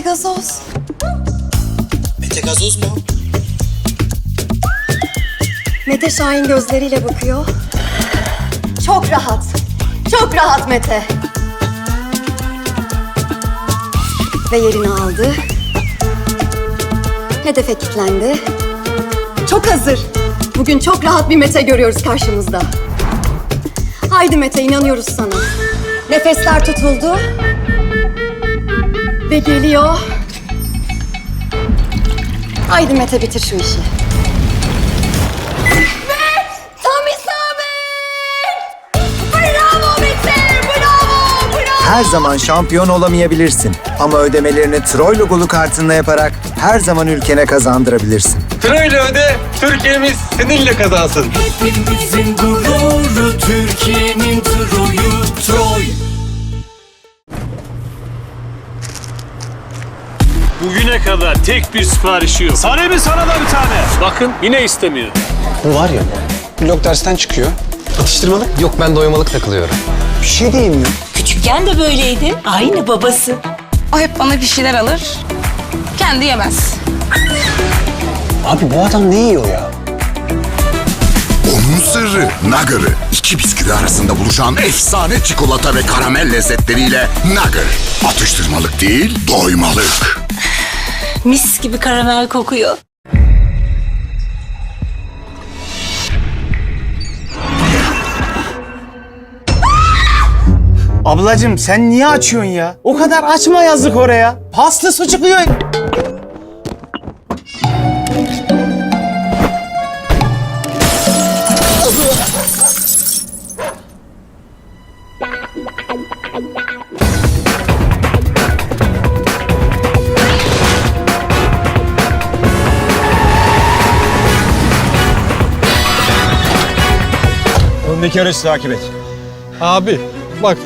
gazoz. Mete gazoz mu? Mete Şahin gözleriyle bakıyor. Çok rahat. Çok rahat Mete. Ve yerini aldı. Hedefe kilitlendi. Çok hazır. Bugün çok rahat bir Mete görüyoruz karşımızda. Haydi Mete inanıyoruz sana. Nefesler tutuldu. Ve geliyor. Haydi Mete bitir şu işi. Tam isabet! Bravo Mete! Bravo! Bravo! Her zaman şampiyon olamayabilirsin. Ama ödemelerini Troy logolu kartınla yaparak her zaman ülkene kazandırabilirsin. Troy'la öde, Türkiye'miz seninle kazansın. Hepimizin gururu Türkiye'nin Troy'u Troy. Bugüne kadar tek bir siparişi yok. Sana bir sana da bir tane. Bakın yine istemiyor. Bu var ya, blok dersten çıkıyor. Atıştırmalık? Yok ben doymalık takılıyorum. Bir şey diyeyim mi? Küçükken de böyleydi. Aynı babası. O hep bana bir şeyler alır. Kendi yemez. Abi bu adam ne yiyor ya? Sırrı Nugger'ı. İki bisküvi arasında buluşan efsane çikolata ve karamel lezzetleriyle Nugger. Atıştırmalık değil, doymalık. Mis gibi karamel kokuyor. Ablacım sen niye açıyorsun ya? O kadar açma yazık oraya. Paslı su çıkıyor. Öndeki araç takip et. Abi bak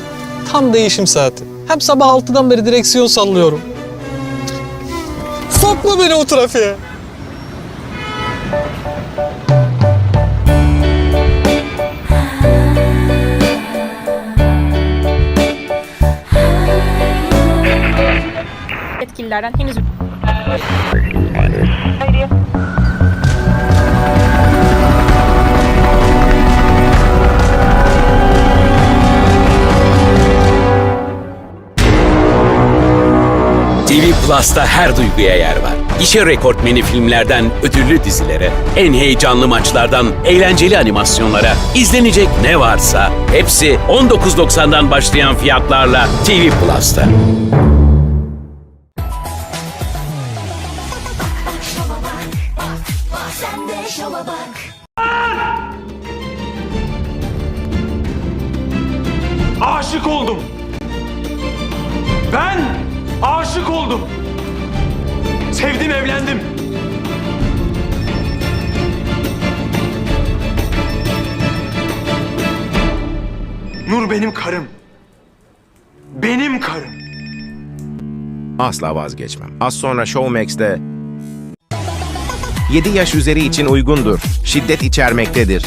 tam değişim saati. Hem sabah 6'dan beri direksiyon sallıyorum. Sokma beni o trafiğe. Yetkililerden henüz TV Plus'ta her duyguya yer var. Gişe rekortmeni filmlerden ödüllü dizilere, en heyecanlı maçlardan eğlenceli animasyonlara, izlenecek ne varsa hepsi 19.90'dan başlayan fiyatlarla TV Plus'ta. Aşık oldum. Ben aşık oldum. Sevdim evlendim. Nur benim karım. Benim karım. Asla vazgeçmem. Az sonra Showmax'te 7 yaş üzeri için uygundur. Şiddet içermektedir.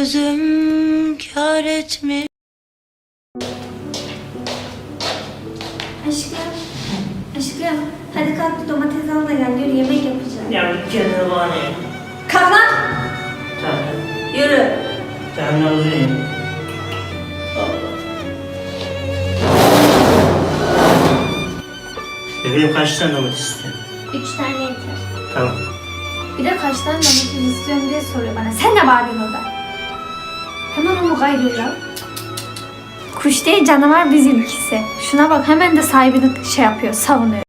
Sözüm kar etmiş Aşkım. Aşkım. Hadi kalk bir domates al da gel. Yürü yemek yapacağım. Ya canım var ya Kalk lan. Yürü. Ben hazırım Bebeğim kaç tane domates istiyorsun? Üç tane yeter. Tamam. Bir de kaç tane domates istiyorum diye soruyor bana. Sen ne bağırıyorsun orada? Hemen onu kaybıyor ya. Kuş değil canavar bizimkisi. Şuna bak hemen de sahibini şey yapıyor, savunuyor.